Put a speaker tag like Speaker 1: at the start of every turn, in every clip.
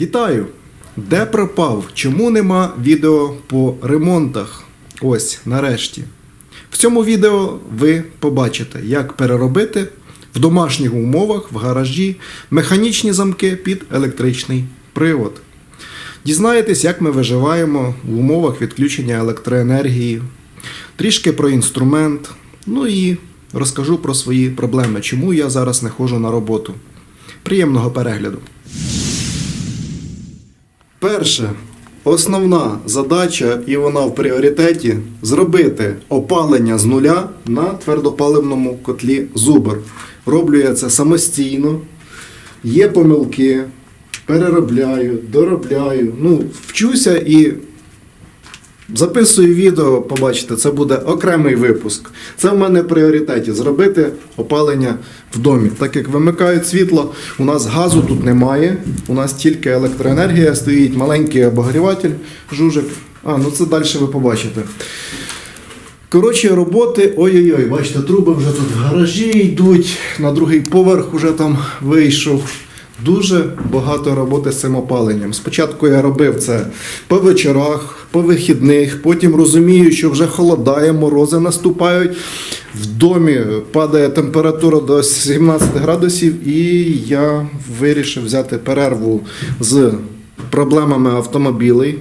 Speaker 1: Вітаю! Де пропав? Чому нема відео по ремонтах? Ось, нарешті. В цьому відео ви побачите, як переробити в домашніх умовах в гаражі механічні замки під електричний привод. Дізнаєтесь, як ми виживаємо в умовах відключення електроенергії, трішки про інструмент, ну і розкажу про свої проблеми, чому я зараз не ходжу на роботу. Приємного перегляду! Перше, основна задача, і вона в пріоритеті зробити опалення з нуля на твердопаливному котлі Зубр. Роблю я це самостійно. Є помилки, переробляю, доробляю. Ну, вчуся і записую відео, побачите, це буде окремий випуск. Це в мене в пріоритеті зробити опалення в домі. Так як вимикають світло, у нас газу тут немає, у нас тільки електроенергія стоїть, маленький обогріватель, жужик. А, ну це далі ви побачите. Коротше, роботи, ой-ой-ой, бачите, труби вже тут в гаражі йдуть, на другий поверх вже там вийшов. Дуже багато роботи з цим опаленням. Спочатку я робив це по вечорах, по вихідних, потім розумію, що вже холодає, морози наступають. В домі падає температура до 17 градусів, і я вирішив взяти перерву з проблемами автомобілей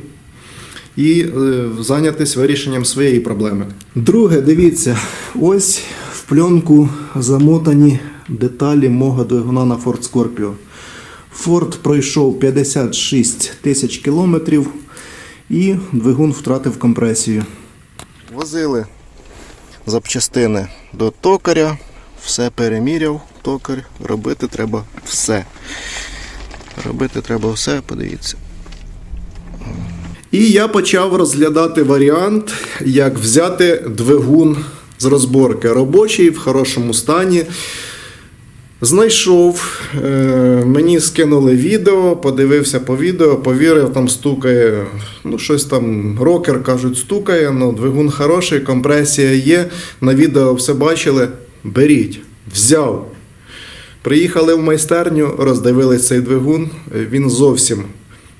Speaker 1: і е, зайнятися вирішенням своєї проблеми. Друге, дивіться, ось в пленку замотані деталі мого двигуна на Ford Scorpio. Ford пройшов 56 тисяч кілометрів і двигун втратив компресію. Возили запчастини до токаря, все переміряв, токар, робити треба все. Робити треба все, подивіться. І я почав розглядати варіант, як взяти двигун з розборки робочий в хорошому стані. Знайшов, е, мені скинули відео, подивився по відео, повірив, там стукає, ну щось там рокер кажуть, стукає, ну двигун хороший, компресія є. На відео все бачили. Беріть, взяв. Приїхали в майстерню, роздивились цей двигун. Він зовсім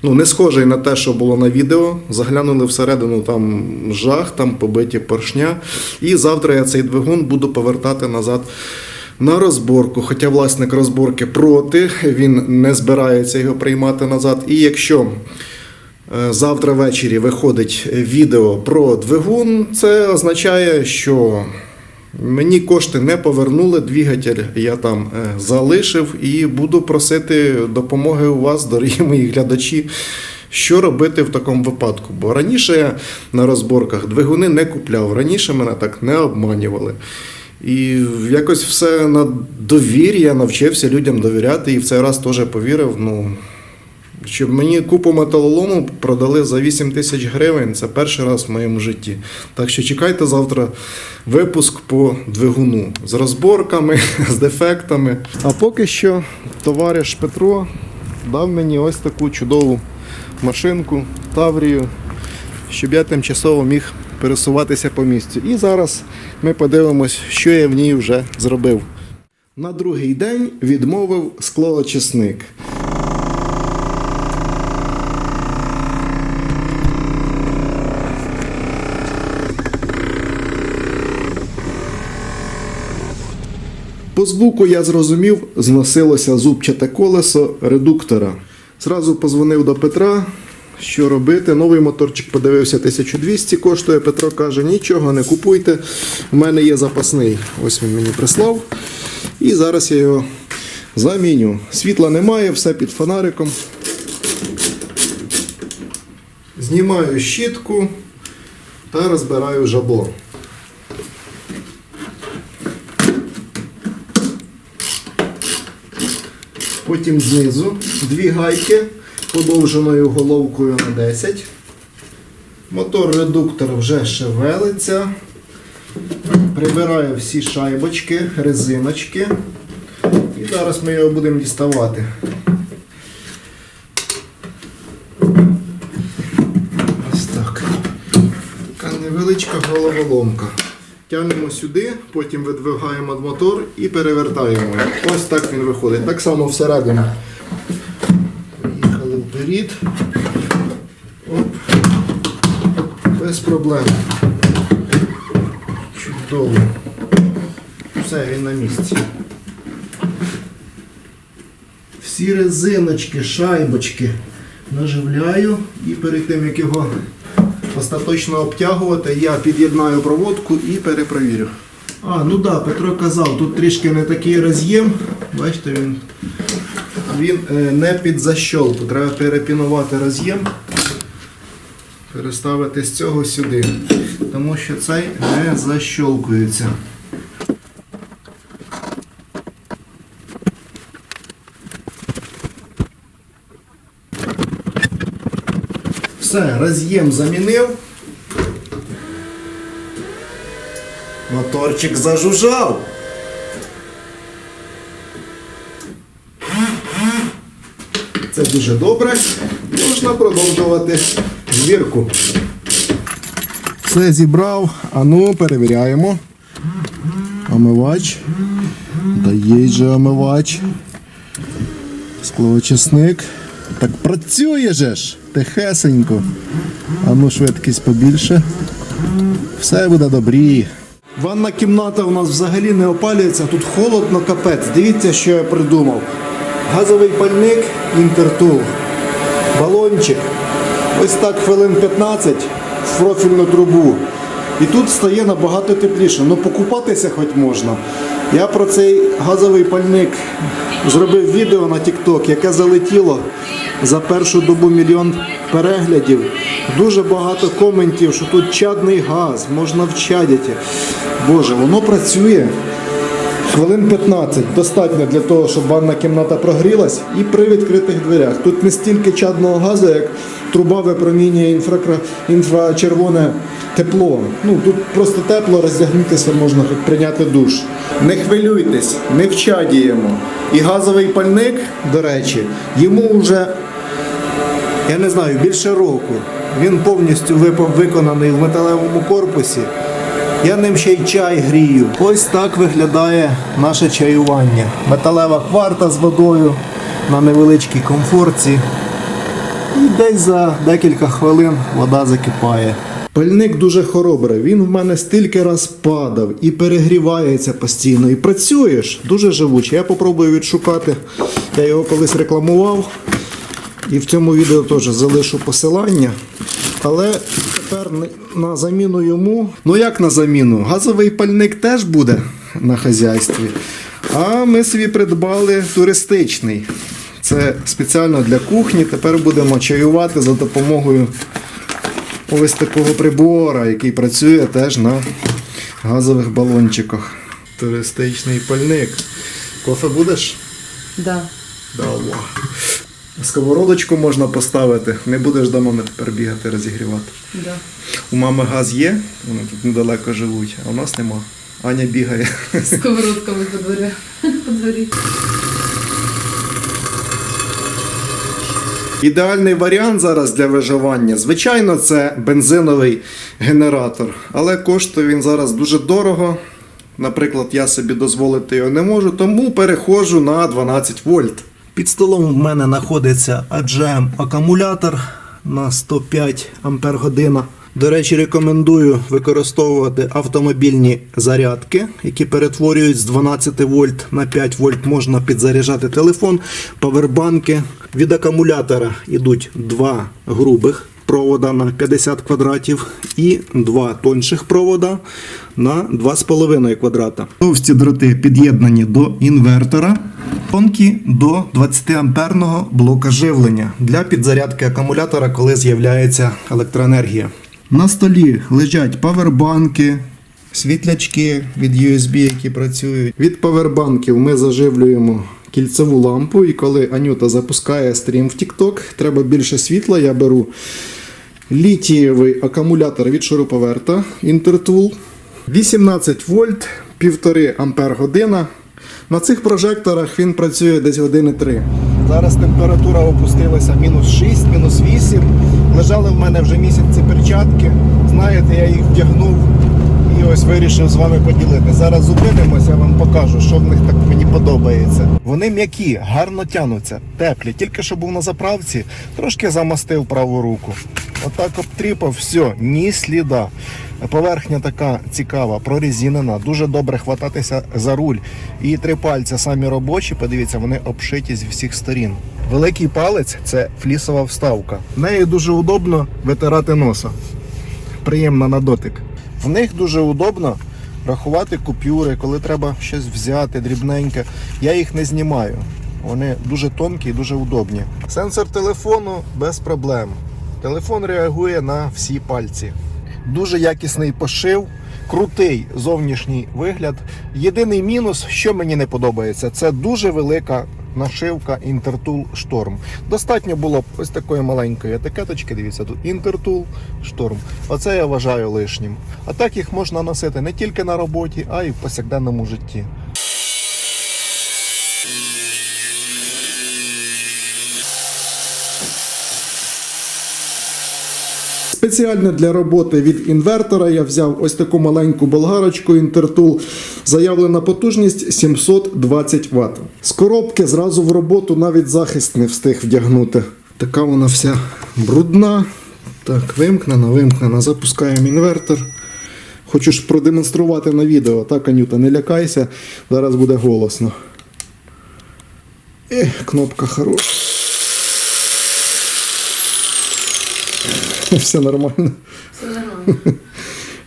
Speaker 1: ну, не схожий на те, що було на відео. Заглянули всередину, там жах, там побиті поршня. І завтра я цей двигун буду повертати назад на розборку. Хоча власник розборки проти, він не збирається його приймати назад. І якщо е, завтра ввечері виходить відео про двигун, це означає, що Мені кошти не повернули, двигатель я там е, залишив і буду просити допомоги у вас, дорогі мої глядачі, що робити в такому випадку. Бо раніше я на розборках двигуни не купляв, раніше мене так не обманювали. І якось все на довір'я я навчився людям довіряти і в цей раз теж повірив. Ну, щоб мені купу металолому продали за 8 тисяч гривень, це перший раз в моєму житті. Так що чекайте завтра випуск по двигуну з розборками, з дефектами. А поки що товариш Петро дав мені ось таку чудову машинку Таврію, щоб я тимчасово міг пересуватися по місцю. І зараз ми подивимось, що я в ній вже зробив. На другий день відмовив склоочисник. По звуку я зрозумів, зносилося зубчате колесо редуктора. Зразу позвонив до Петра, що робити. Новий моторчик подивився 1200 коштує. Петро каже, нічого не купуйте. У мене є запасний. Ось він мені прислав. І зараз я його заміню. Світла немає, все під фонариком. Знімаю щітку та розбираю жабло. Потім знизу дві гайки подовженою головкою на 10. Мотор редуктор вже шевелиться. Прибираю всі шайбочки, резиночки. І зараз ми його будемо діставати. Ось так. Така невеличка головоломка. Тягнемо сюди, потім видвигаємо мотор і перевертаємо. Ось так він виходить. Так само всередину. Прогріт. Оп. Без проблем. Чудово. Все, він на місці. Всі резиночки, шайбочки наживляю і перед тим, як його остаточно обтягувати, я під'єднаю проводку і перепровірю. А, ну так, да, Петро казав, тут трішки не такий роз'єм. Бачите, він, він е, не під защолку. Треба перепінувати роз'єм, переставити з цього сюди. Тому що цей не защолкується. Все, роз'єм замінив. Моторчик зажужжав. Дуже добре. Можна продовжувати звірку. Все зібрав. А ну, перевіряємо. Омивач. Дає же омивач. Скловочисник. Так працює же ж. Тихесенько. А ну швидкість побільше. Все буде добрі. Ванна кімната у нас взагалі не опалюється, тут холодно капець. Дивіться, що я придумав. Газовий пальник Інтертул. Балончик. Ось так хвилин 15 в профільну трубу. І тут стає набагато тепліше. Ну покупатися хоч можна. Я про цей газовий пальник зробив відео на TikTok, яке залетіло за першу добу мільйон переглядів. Дуже багато коментів, що тут чадний газ, можна вчадити. Боже, воно працює. Хвилин 15 достатньо для того, щоб ванна кімната прогрілась і при відкритих дверях. Тут не стільки чадного газу, як труба випромінює інфракра... інфрачервоне тепло. Ну тут просто тепло роздягнутися можна хоч прийняти душ. Не хвилюйтесь, не вчадіємо. І газовий пальник, до речі, йому вже я не знаю, більше року. Він повністю виконаний в металевому корпусі. Я ним ще й чай грію. Ось так виглядає наше чаювання. Металева кварта з водою на невеличкій комфорці. І десь за декілька хвилин вода закипає. Пальник дуже хоробрий. Він в мене стільки раз падав і перегрівається постійно. І працюєш дуже живучий. Я попробую відшукати. Я його колись рекламував. І в цьому відео теж залишу посилання. Але тепер на- заміну йому. Ну як на заміну? Газовий пальник теж буде на хазяйстві. А ми собі придбали туристичний. Це спеціально для кухні. Тепер будемо чаювати за допомогою ось такого прибора, який працює теж на газових балончиках. Туристичний пальник. Кофе будеш?
Speaker 2: Да.
Speaker 1: Давай. Сковородочку можна поставити. Не будеш до мами тепер бігати, розігрівати.
Speaker 2: Да.
Speaker 1: У мами газ є, вони тут недалеко живуть, а у нас нема. Аня бігає.
Speaker 2: Сковородками по дворі. По дворі.
Speaker 1: Ідеальний варіант зараз для виживання. Звичайно, це бензиновий генератор, але коштує він зараз дуже дорого. Наприклад, я собі дозволити його не можу, тому переходжу на 12 вольт. Під столом в мене знаходиться AGM акумулятор на 105 ампер година. До речі, рекомендую використовувати автомобільні зарядки, які перетворюють з 12 вольт на 5 вольт. Можна підзаряджати телефон, павербанки. Від акумулятора йдуть два грубих провода на 50 квадратів і два тонших провода на 2,5 квадрата. Товсті дроти під'єднані до інвертора, тонкі до 20 амперного блока живлення для підзарядки акумулятора, коли з'являється електроенергія. На столі лежать павербанки, світлячки від USB, які працюють. Від павербанків ми заживлюємо кільцеву лампу, і коли Анюта запускає стрім в TikTok, треба більше світла. Я беру літієвий акумулятор від шуруповерта Intertool. 18 вольт, 1,5 ампер година. На цих прожекторах він працює десь години 3. Зараз температура опустилася мінус 6, мінус 8. Лежали в мене вже місяць перчатки. Знаєте, я їх вдягнув ось вирішив з вами поділити. Зараз зупинимося, я вам покажу, що в них так мені подобається. Вони м'які, гарно тянуться, теплі. Тільки що був на заправці, трошки замастив праву руку. Отак обтріпав, все, ні сліда. Поверхня така цікава, прорезинена, дуже добре хвататися за руль. І три пальця самі робочі, подивіться, вони обшиті з всіх сторін. Великий палець це флісова вставка. Нею дуже удобно витирати носа приємна на дотик. В них дуже удобно рахувати купюри, коли треба щось взяти дрібненьке. Я їх не знімаю. Вони дуже тонкі і дуже удобні. Сенсор телефону без проблем. Телефон реагує на всі пальці. Дуже якісний пошив, крутий зовнішній вигляд. Єдиний мінус, що мені не подобається, це дуже велика нашивка Intertool Storm. Достатньо було б ось такої маленької етикеточки. Дивіться, тут Intertool Storm. Оце я вважаю лишнім. А так їх можна носити не тільки на роботі, а й в повсякденному житті. Спеціально для роботи від інвертора я взяв ось таку маленьку болгарочку Intertool. Заявлена потужність 720 Вт. З коробки зразу в роботу навіть захист не встиг вдягнути. Така вона вся брудна. Так, вимкнена, вимкнена. Запускаємо інвертор. Хочу ж продемонструвати на відео. Так, Анюта, не лякайся, зараз буде голосно. Ех, кнопка хороша. Все нормально.
Speaker 2: Все нормально.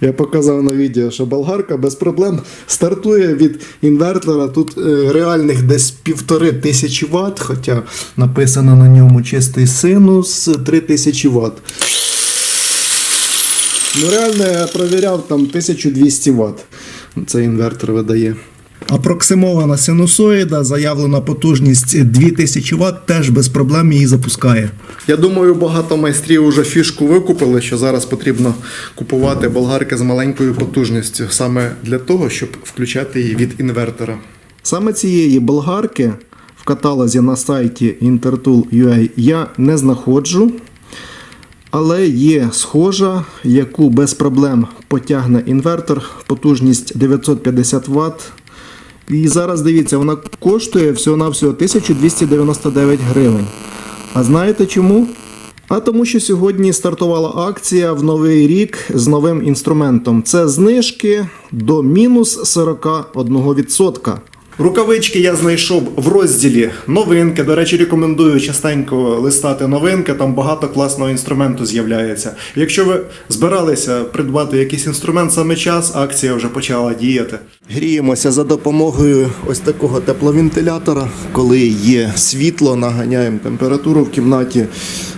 Speaker 1: Я показав на відео, що болгарка без проблем стартує від інвертора. Тут е, реальних десь півтори тисячі Вт, хоча написано на ньому чистий синус 3000 Вт. Ну реально я провіряв там 1200 Вт. Цей інвертор видає. Апроксимована синусоїда, заявлена потужність 2000 Вт, теж без проблем її запускає. Я думаю, багато майстрів вже фішку викупили, що зараз потрібно купувати болгарки з маленькою потужністю, саме для того, щоб включати її від інвертора. Саме цієї болгарки в каталозі на сайті Intertool.ua я не знаходжу. Але є схожа, яку без проблем потягне інвертор, потужність 950 Вт. І зараз дивіться, вона коштує всього-навсього 1299 гривень. А знаєте чому? А тому, що сьогодні стартувала акція в новий рік з новим інструментом. Це знижки до мінус 41%. Рукавички я знайшов в розділі новинки. До речі, рекомендую частенько листати новинки. Там багато класного інструменту з'являється. Якщо ви збиралися придбати якийсь інструмент саме час, акція вже почала діяти. Гріємося за допомогою ось такого тепловентилятора. Коли є світло, наганяємо температуру в кімнаті,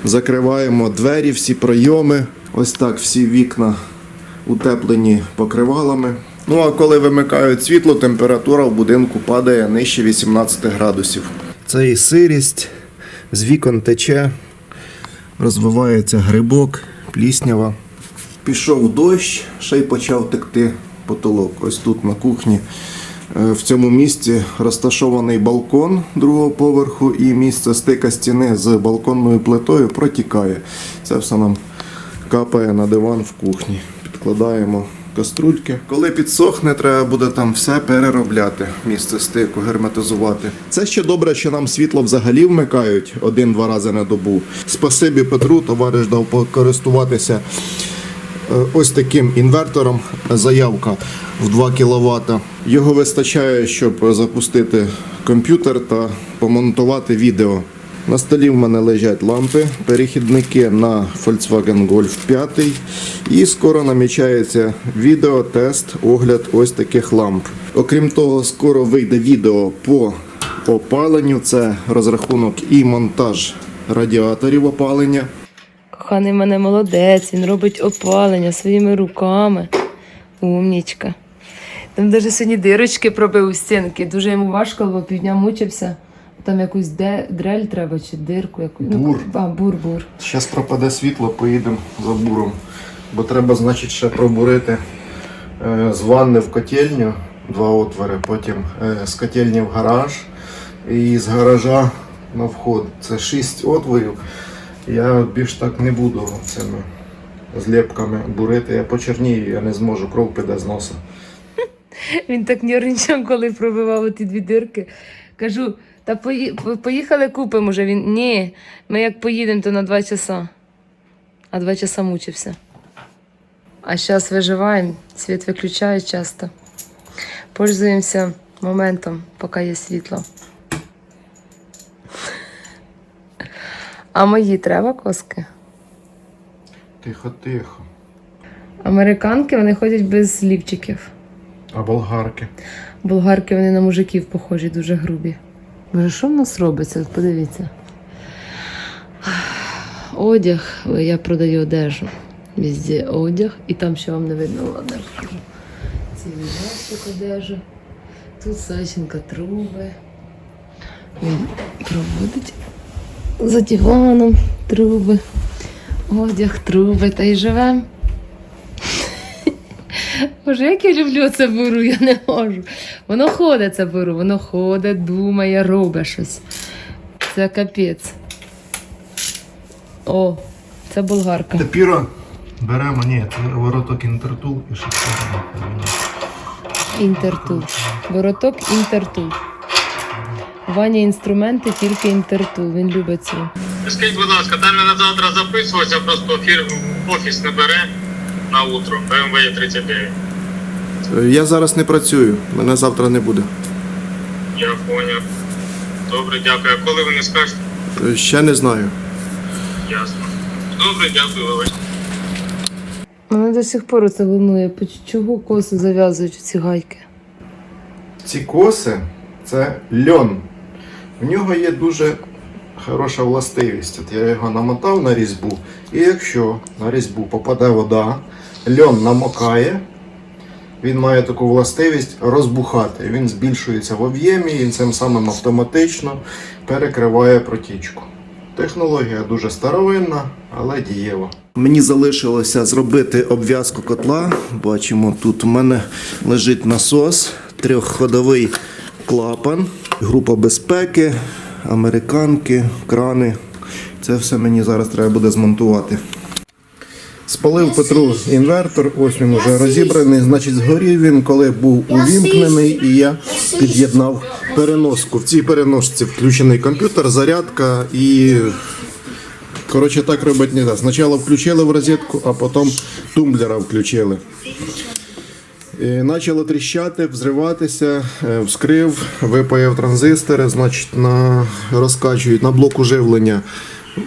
Speaker 1: закриваємо двері, всі пройоми. Ось так всі вікна утеплені покривалами. Ну а коли вимикають світло, температура в будинку падає нижче 18 градусів. Це і сирість, з вікон тече, розвивається грибок, пліснява. Пішов дощ, ще й почав текти потолок. Ось тут на кухні. Е, В цьому місці розташований балкон другого поверху і місце стика стіни з балконною плитою протікає. Це все нам капає на диван в кухні. Підкладаємо каструльки. Коли підсохне, треба буде там все переробляти, місце стику, герметизувати. Це ще добре, що нам світло взагалі вмикають один-два рази на добу. Спасибі Петру, товариш дав покористуватися е, ось таким інвертором. Заявка в 2 кВт. Його вистачає, щоб запустити комп'ютер та помонтувати відео. На столі в мене лежать лампи, перехідники на Volkswagen Golf 5. І скоро намічається відео, тест, огляд ось таких ламп. Окрім того, скоро вийде відео по опаленню. Це розрахунок і монтаж радіаторів опалення.
Speaker 3: Коханий мене молодець, він робить опалення своїми руками. Умнічка. Там навіть сьогодні дирочки пробив у стінки. Дуже йому важко, бо півдня мучився. Там якусь де, дрель треба чи дирку. Яку... ну,
Speaker 1: Бур.
Speaker 3: а, бур, бур.
Speaker 1: Зараз пропаде світло, поїдемо за буром. Бо треба, значить, ще пробурити е, з ванни в котельню два отвори, потім е, з котельні в гараж і з гаража на вход. Це шість отворів. Я більш так не буду цими з лепками бурити, я почернію, я не зможу, кров піде з носа.
Speaker 3: Він так нервничав, коли пробивав ті дві дирки. Кажу, та пої... поїхали купимо вже. Він ні, ми як поїдемо, то на два часа. А два часа мучився. А зараз виживаємо, світ виключають часто. Пользуємося моментом, поки є світло. А мої треба коски?
Speaker 1: Тихо, тихо.
Speaker 3: Американки вони ходять без лівчиків.
Speaker 1: А болгарки?
Speaker 3: Болгарки вони на мужиків похожі, дуже грубі. Боже, що в нас робиться? Подивіться. Одяг, я продаю одежу. Везде одяг, і там ще вам не видно ладно. Цілий ящик одежі. Тут Саченка труби. Він проводить за диваном труби. Одяг, труби, та й живем. Боже, як я люблю це буру, я не можу. Воно ходить це буру, воно ходить, думає, робить щось. Це капець. О, це болгарка.
Speaker 1: Тепіро беремо, ні, це вороток інтертул і шестерня.
Speaker 3: Інтертул. Вороток інтертул. Ваня інструменти, тільки інтертул. Він любить цю.
Speaker 4: Скажіть, будь ласка, там я на завтра записувався, просто фір офіс не бере на утро, БМВ 39.
Speaker 1: Я зараз не працюю, мене завтра не буде.
Speaker 4: Я поняв. Добре, дякую. А коли ви не скажете?
Speaker 1: Ще не знаю.
Speaker 4: Ясно. Добре, дякую, вибачте.
Speaker 3: Мене до сих пор це. По- Чого коси зав'язують ці гайки?
Speaker 1: Ці коси це льон. В нього є дуже хороша властивість. От я його намотав на різьбу, і якщо на різьбу попаде вода, льон намокає, він має таку властивість розбухати. Він збільшується в об'ємі і цим самим автоматично перекриває протічку. Технологія дуже старовинна, але дієва. Мені залишилося зробити обв'язку котла. Бачимо, тут у мене лежить насос, трьохходовий клапан, група безпеки, американки, крани. Це все мені зараз треба буде змонтувати. Спалив Петру інвертор, ось він вже розібраний. Значить, згорів він, коли був увімкнений, і я під'єднав переноску. В цій переносці включений комп'ютер, зарядка і. Коротше, так робити не треба. Спочатку включили в розетку, а потім тумблера включили. І Почало тріщати, взриватися, е, вскрив, випаяв транзистори, значить, на, розкачують на блоку живлення.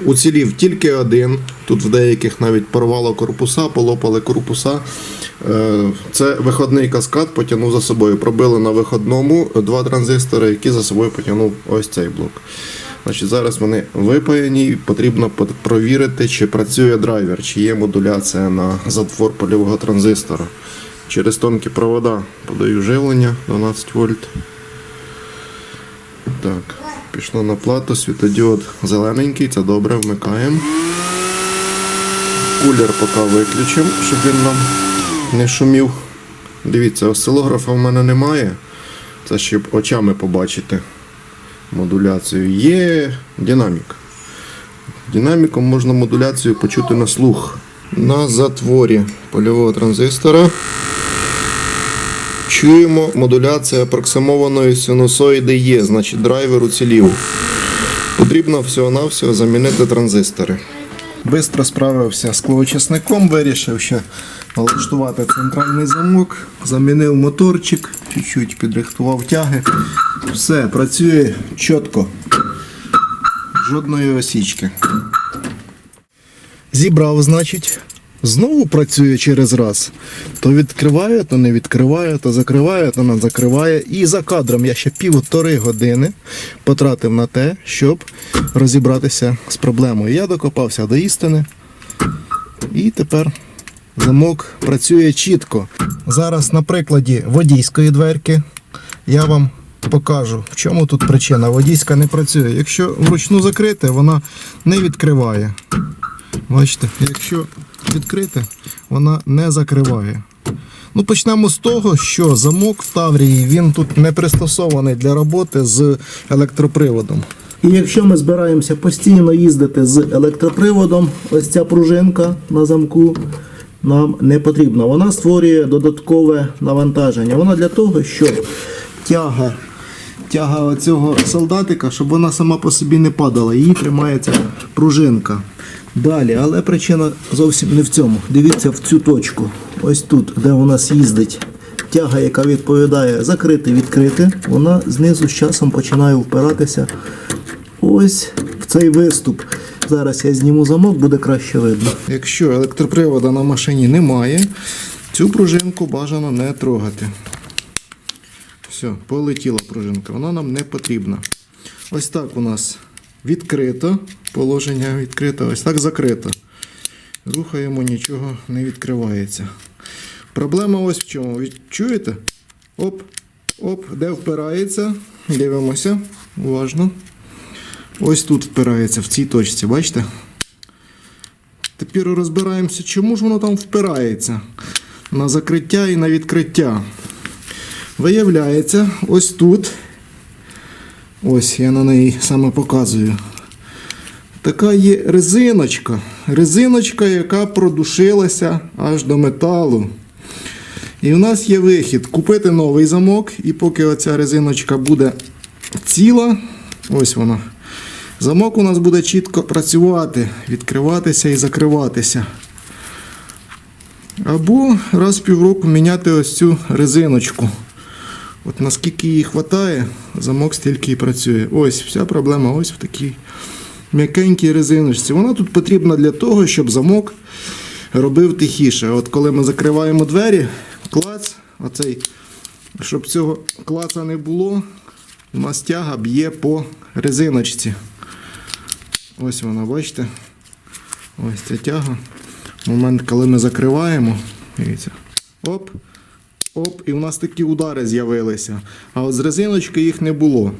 Speaker 1: Уцілів тільки один. Тут в деяких навіть порвало корпуса, полопали корпуса. Е, Це виходний каскад потягнув за собою. Пробили на виходному два транзистори, які за собою потягнув ось цей блок. Значить, зараз вони випаяні, потрібно провірити, чи працює драйвер, чи є модуляція на затвор польового транзистора. Через тонкі провода подаю живлення 12 вольт. Так, пішло на плату, світодіод зелененький, це добре, вмикаємо. Кулер поки виключимо, щоб він нам не шумів. Дивіться, осцилографа в мене немає. Це щоб очами побачити модуляцію. Є динамік. Динаміком можна модуляцію почути на слух. На затворі польового транзистора чуємо модуляція апроксимованої синусоїди є, значить драйвер уцілів. Потрібно всього-навсього замінити транзистори. Бистро справився з склоочисником, вирішив ще налаштувати центральний замок, замінив моторчик, чуть-чуть підрихтував тяги. Все, працює чітко. Жодної осічки. Зібрав, значить. Знову працює через раз. То відкриває, то не відкриває, то закриває, то не закриває. І за кадром я ще півтори години потратив на те, щоб розібратися з проблемою. Я докопався до істини. І тепер замок працює чітко. Зараз на прикладі водійської дверки я вам покажу, в чому тут причина. Водійська не працює. Якщо вручну закрити, вона не відкриває. Бачите, якщо відкрити, вона не закриває. Ну, почнемо з того, що замок в Таврії він тут не пристосований для роботи з електроприводом.
Speaker 5: І якщо ми збираємося постійно їздити з електроприводом, ось ця пружинка на замку нам не потрібна. Вона створює додаткове навантаження. Вона для того, щоб тяга, тяга оцього солдатика, щоб вона сама по собі не падала. Її тримається пружинка. Далі, але причина зовсім не в цьому. Дивіться в цю точку. Ось тут, де у нас їздить тяга, яка відповідає закрити, відкрити, вона знизу з часом починає впиратися ось в цей виступ. Зараз я зніму замок, буде краще видно.
Speaker 1: Якщо електропривода на машині немає, цю пружинку бажано не трогати. Все, полетіла пружинка, вона нам не потрібна. Ось так у нас відкрито, положення відкрито, ось так закрито. Рухаємо, нічого не відкривається. Проблема ось в чому. Чуєте? Оп, оп, де впирається. Дивимося, уважно. Ось тут впирається, в цій точці, бачите? Тепер розбираємося, чому ж воно там впирається на закриття і на відкриття. Виявляється, ось тут, ось я на неї саме показую. Така є резиночка. Резиночка, яка продушилася аж до металу. І в нас є вихід купити новий замок, і поки оця резиночка буде ціла, ось вона. Замок у нас буде чітко працювати, відкриватися і закриватися. Або раз в півроку міняти ось цю резиночку. От наскільки її вистачає, замок стільки і працює. Ось вся проблема ось в такій м'якенькій резиночці. Вона тут потрібна для того, щоб замок робив тихіше. От коли ми закриваємо двері, клац, оцей, щоб цього клаца не було, у нас тяга б'є по резиночці. Ось вона, бачите? Ось ця тяга. Момент, коли ми закриваємо, дивіться. Оп, оп, і у нас такі удари з'явилися. А от з резиночки їх не було.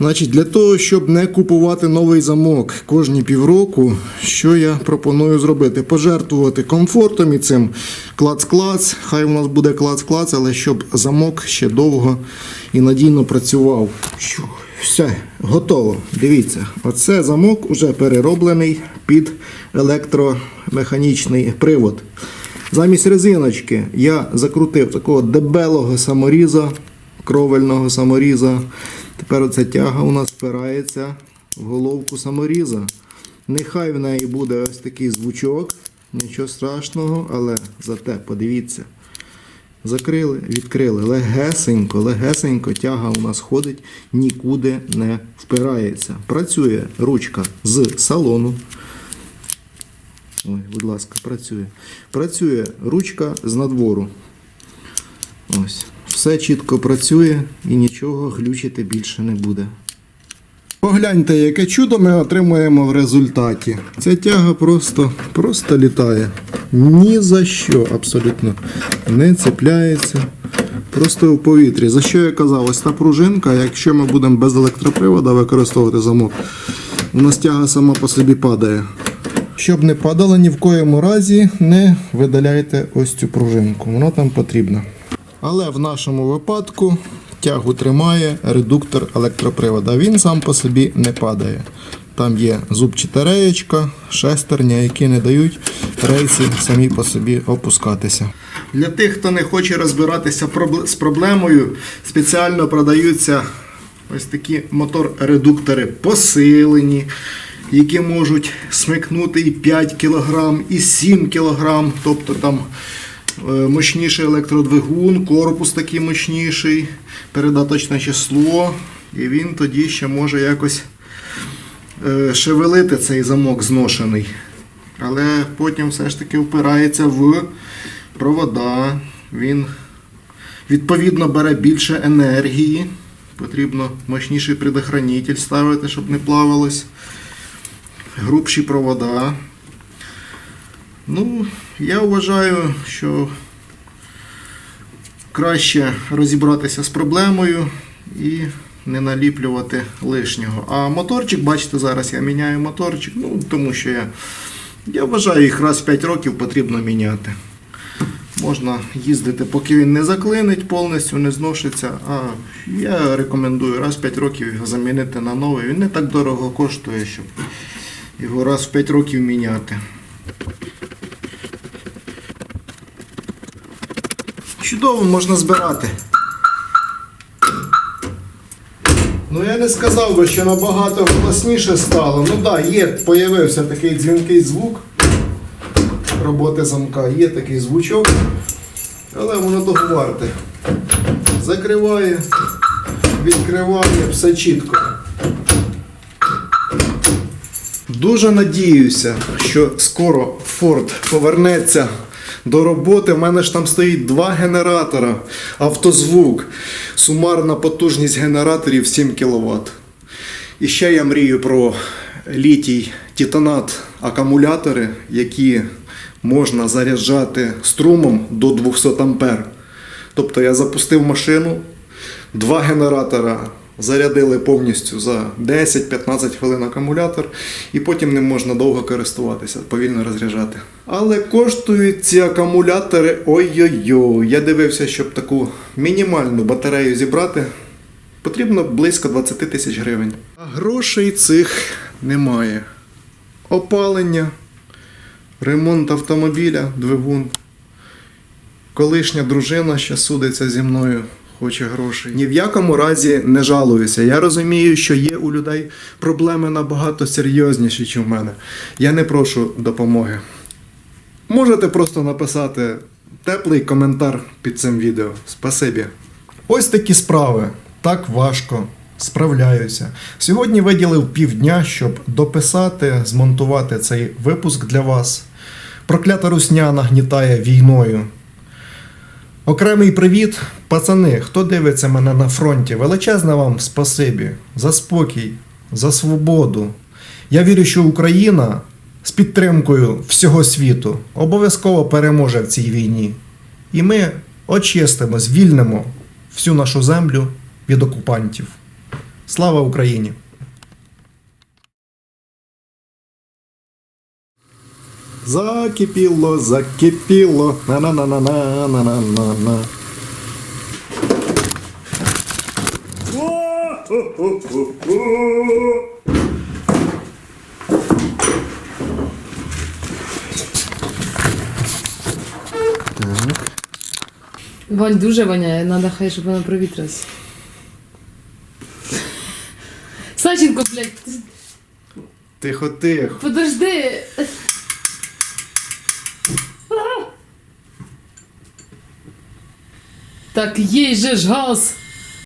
Speaker 1: Значить, для того, щоб не купувати новий замок кожні півроку, що я пропоную зробити? Пожертвувати комфортом і цим клац-клац. Хай у нас буде клац-клац, але щоб замок ще довго і надійно працював. Все, готово. Дивіться, оце замок уже перероблений під електромеханічний привод. Замість резиночки я закрутив такого дебелого саморіза, кровельного саморіза. Тепер оця тяга у нас впирається в головку саморіза. Нехай в неї буде ось такий звучок, нічого страшного, але зате подивіться. Закрили, відкрили. Легесенько, легесенько тяга у нас ходить, нікуди не впирається. Працює ручка з салону. Ой, будь ласка, працює. Працює ручка з надвору. Ось. Все чітко працює і нічого глючити більше не буде. Погляньте, яке чудо ми отримуємо в результаті. Ця тяга просто, просто літає. Ні за що абсолютно не цепляється. Просто в повітрі. За що я казав, ось та пружинка, якщо ми будемо без електропривода використовувати замок, у нас тяга сама по собі падає. Щоб не падала, ні в коєму разі не видаляйте ось цю пружинку. Вона там потрібна. Але в нашому випадку тягу тримає редуктор електропривода. Він сам по собі не падає. Там є зубчата реєчка, шестерня, які не дають рейці самі по собі опускатися. Для тих, хто не хоче розбиратися з проблемою, спеціально продаються ось такі мотор-редуктори посилені, які можуть смикнути і 5 кг, і 7 кг, тобто там е, мощніший електродвигун, корпус такий мощніший, передаточне число, і він тоді ще може якось е, шевелити цей замок зношений. Але потім все ж таки впирається в провода. Він відповідно бере більше енергії. Потрібно мощніший предохранитель ставити, щоб не плавалось. Грубші провода. Ну, я вважаю, що краще розібратися з проблемою і не наліплювати лишнього. А моторчик, бачите, зараз я міняю моторчик, ну, тому що я, я вважаю, їх раз в 5 років потрібно міняти. Можна їздити, поки він не заклинить, повністю не зношиться. А я рекомендую раз в 5 років його замінити на новий. Він не так дорого коштує, щоб його раз в 5 років міняти. Чудово можна збирати. Ну я не сказав би, що набагато голосніше стало. Ну так, є, появився такий дзвінкий звук роботи замка, є такий звучок, але воно того варте. Закриває, відкриває, все чітко. Дуже надіюся, що скоро Ford повернеться до роботи. У мене ж там стоїть два генератора, автозвук, сумарна потужність генераторів 7 кВт. І ще я мрію про літій титанат акумулятори, які можна заряджати струмом до 200 А. Тобто я запустив машину, два генератора зарядили повністю за 10-15 хвилин акумулятор, і потім ним можна довго користуватися, повільно розряджати. Але коштують ці акумулятори ой-ой-ой. Я дивився, щоб таку мінімальну батарею зібрати. Потрібно близько 20 тисяч гривень. А грошей цих немає. Опалення, ремонт автомобіля, двигун. Колишня дружина ще судиться зі мною, хоче грошей. Ні в якому разі не жалуюся. Я розумію, що є у людей проблеми набагато серйозніші, ніж в мене. Я не прошу допомоги. Можете просто написати теплий коментар під цим відео. Спасибі. Ось такі справи. Так важко. Справляюся. Сьогодні виділив півдня, щоб дописати, змонтувати цей випуск для вас. Проклята русня нагнітає війною. Окремий привіт, пацани, хто дивиться мене на фронті, величезне вам спасибі за спокій, за свободу. Я вірю, що Україна з підтримкою всього світу обов'язково переможе в цій війні. І ми очистимо, звільнимо всю нашу землю від окупантів. Слава Україні! Закипіло, закипіло. На-на-на-на-на-на-на-на.
Speaker 2: Вань дуже воняє, треба хай, щоб вона провітрилась. Саченко, блядь,
Speaker 1: Тихо, тихо.
Speaker 2: подожди. Так, їй же ж газ.